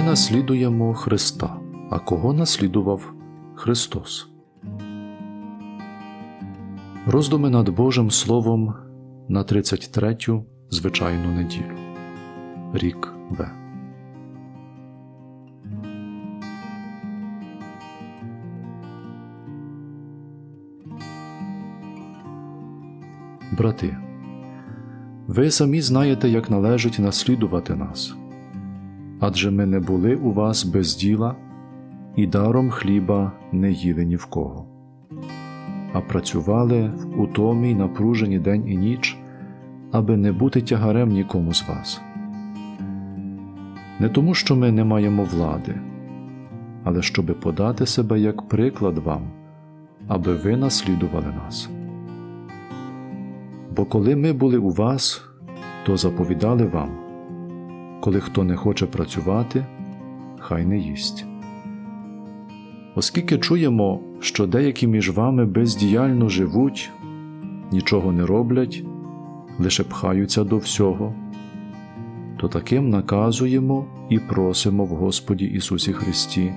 наслідуємо Христа, а кого наслідував Христос. Роздуми над Божим Словом на 33-ю звичайну неділю. Рік В. Брати, ви самі знаєте, як належить наслідувати нас. Адже ми не були у вас без діла і даром хліба не їли ні в кого, а працювали в утомі й напружені день і ніч, аби не бути тягарем нікому з вас. Не тому, що ми не маємо влади, але щоби подати себе як приклад вам, аби ви наслідували нас. Бо коли ми були у вас, то заповідали вам, коли хто не хоче працювати, хай не їсть. Оскільки чуємо, що деякі між вами бездіяльно живуть, нічого не роблять, лише пхаються до всього, то таким наказуємо і просимо в Господі Ісусі Христі,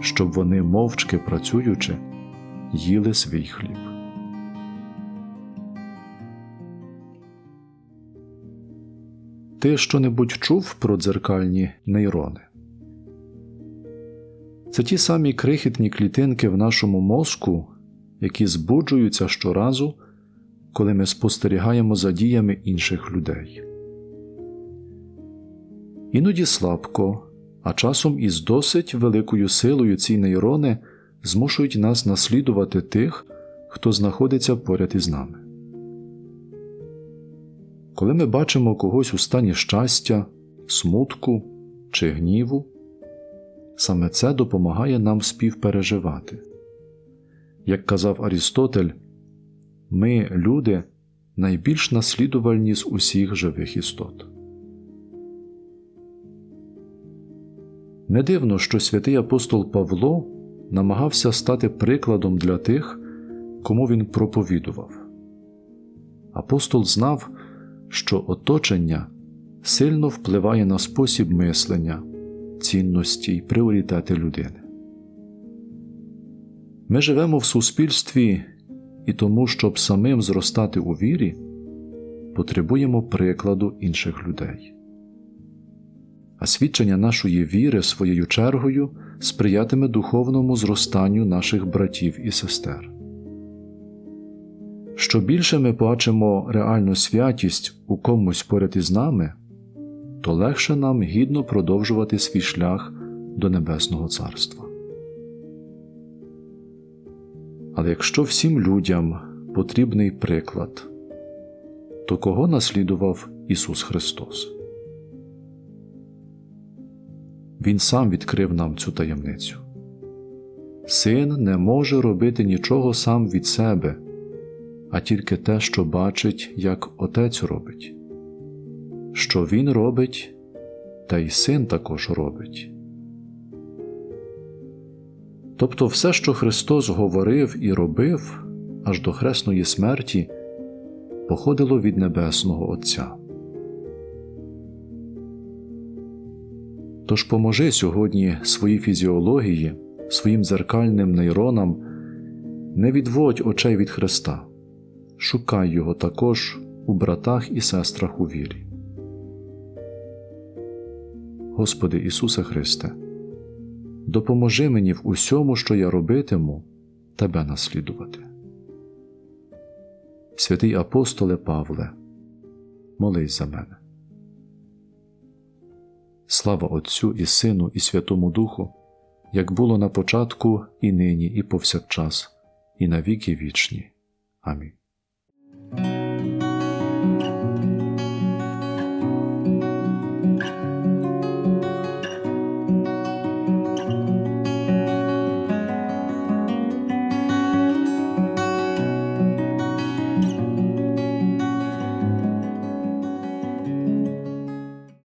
щоб вони, мовчки працюючи, їли свій хліб. Ти що-небудь чув про дзеркальні нейрони? Це ті самі крихітні клітинки в нашому мозку, які збуджуються щоразу, коли ми спостерігаємо за діями інших людей. Іноді слабко, а часом із досить великою силою ці нейрони змушують нас наслідувати тих, хто знаходиться поряд із нами. Коли ми бачимо когось у стані щастя, смутку чи гніву, саме це допомагає нам співпереживати. Як казав Арістотель, ми, люди, найбільш наслідувальні з усіх живих істот. Не дивно, що святий апостол Павло намагався стати прикладом для тих, кому він проповідував. Апостол знав, що оточення сильно впливає на спосіб мислення, цінності й пріоритети людини. Ми живемо в суспільстві і тому, щоб самим зростати у вірі, потребуємо прикладу інших людей. А свідчення нашої віри своєю чергою сприятиме духовному зростанню наших братів і сестер. Що більше ми бачимо реальну святість у комусь поряд із нами, то легше нам гідно продовжувати свій шлях до Небесного Царства. Але якщо всім людям потрібний приклад, то кого наслідував Ісус Христос? Він сам відкрив нам цю таємницю. Син не може робити нічого сам від себе а тільки те, що бачить, як Отець робить. Що Він робить, та й син також робить. Тобто все, що Христос говорив і робив аж до хресної смерті, походило від Небесного Отця. Тож поможи сьогодні своїй фізіології, своїм дзеркальним нейронам, не відводь очей від Христа шукай його також у братах і сестрах у вірі. Господи Ісусе Христе, допоможи мені в усьому, що я робитиму, Тебе наслідувати. Святий апостоле Павле, молись за мене. Слава Отцю і Сину, і Святому Духу, як було на початку, і нині, і повсякчас, і на віки вічні. Амінь. Thank you.